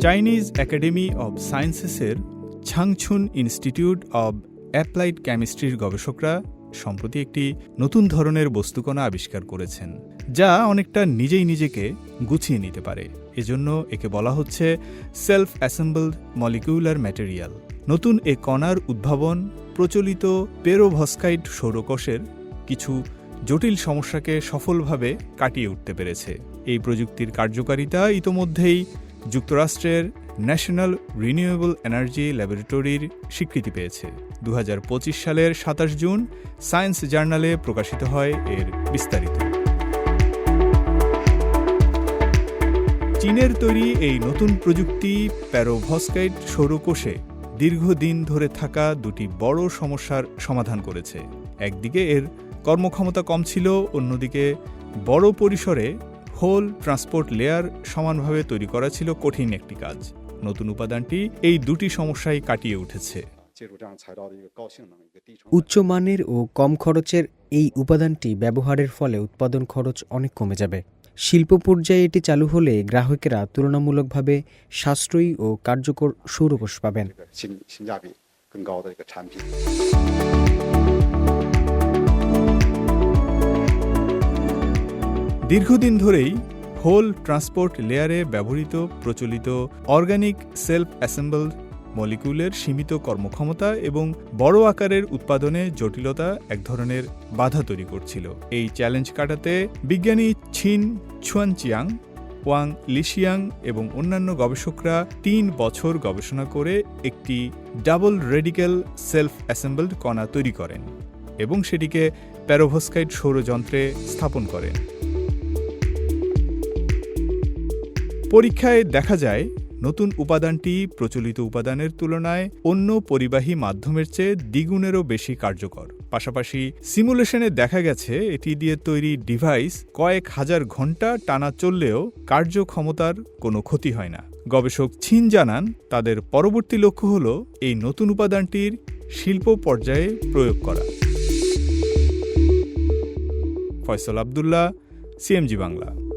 Chinese academy of সায়েন্সেসের Changchun institute of applied কেমিস্ট্রির গবেষকরা সম্প্রতি একটি নতুন ধরনের বস্তুকণা আবিষ্কার করেছেন, যা অনেকটা নিজেই নিজেকে গুছিয়ে নিতে পারে। এজন্য একে বলা হচ্ছে সেলফ অ্যাসেম্বলড মলিকিউলার ম্যাটেরিয়াল নতুন এ কণার উদ্ভাবন প্রচলিত পেরোভস্কাইট সৌরকোষের কিছু জটিল সমস্যাকে সফলভাবে কাটিয়ে উঠতে পেরেছে। এই প্রযুক্তির কার্যকারিতা ইতোমধ্যেই যুক্তরাষ্ট্রের ন্যাশনাল রিনিউয়েবল এনার্জি ল্যাবরেটরির স্বীকৃতি পেয়েছে। দু হাজার পঁচিশ সালের সাতাশ জুন সায়েন্স জার্নালে প্রকাশিত হয় এর বিস্তারিত। চীনের তৈরি এই নতুন প্রযুক্তি প্যারোভস্কাইট সৌরকোষে দীর্ঘদিন ধরে থাকা দুটি বড় সমস্যার সমাধান করেছে। একদিকে এর কর্মক্ষমতা কম ছিল, অন্যদিকে বড় পরিসরে হোল ট্রান্সপোর্ট লেয়ার সমানভাবে তৈরি করা ছিল কঠিন একটি কাজ। নতুন উপাদানটি এই দুটি সমস্যায় কাটিয়ে উঠেছে। উচ্চমানের ও কম খরচের এই উপাদানটি ব্যবহারের ফলে উৎপাদন খরচ অনেক কমে যাবে। শিল্প পর্যায়ে এটি চালু হলে গ্রাহকেরা তুলনামূলকভাবে সাশ্রয়ী ও কার্যকর সৌরবশ পাবেন। দীর্ঘদিন ধরেই হোল ট্রান্সপোর্ট লেয়ারে ব্যবহৃত প্রচলিত অর্গানিক সেলফ অ্যাসেম্বলড মলিকুলের সীমিত কর্মক্ষমতা এবং বড় আকারের উৎপাদনে জটিলতা এক ধরনের বাধা তৈরি করছিল। এই চ্যালেঞ্জ কাটাতে বিজ্ঞানী ছিন ছুয়ানচিয়াং ওয়াং লিশিয়াং এবং অন্যান্য গবেষকরা তিন বছর গবেষণা করে একটি ডাবল রেডিক্যাল সেলফ অ্যাসেম্বলড কণা তৈরি করেন এবং সেটিকে প্যারোভস্কাইট সৌরযন্ত্রে স্থাপন করেন। পরীক্ষায় দেখা যায়, নতুন উপাদানটি প্রচলিত উপাদানের তুলনায় অন্য পরিবাহী মাধ্যমের চেয়ে দ্বিগুণেরও বেশি কার্যকর। পাশাপাশি সিমুলেশনে দেখা গেছে, এটি দিয়ে তৈরি ডিভাইস কয়েক হাজার ঘণ্টা টানা চললেও কার্যক্ষমতার কোনো ক্ষতি হয় না। গবেষক ছিন জানান, তাদের পরবর্তী লক্ষ্য হল এই নতুন উপাদানটির শিল্প পর্যায়ে প্রয়োগ করা। ফয়সল আবদুল্লাহ, সিএমজি বাংলা।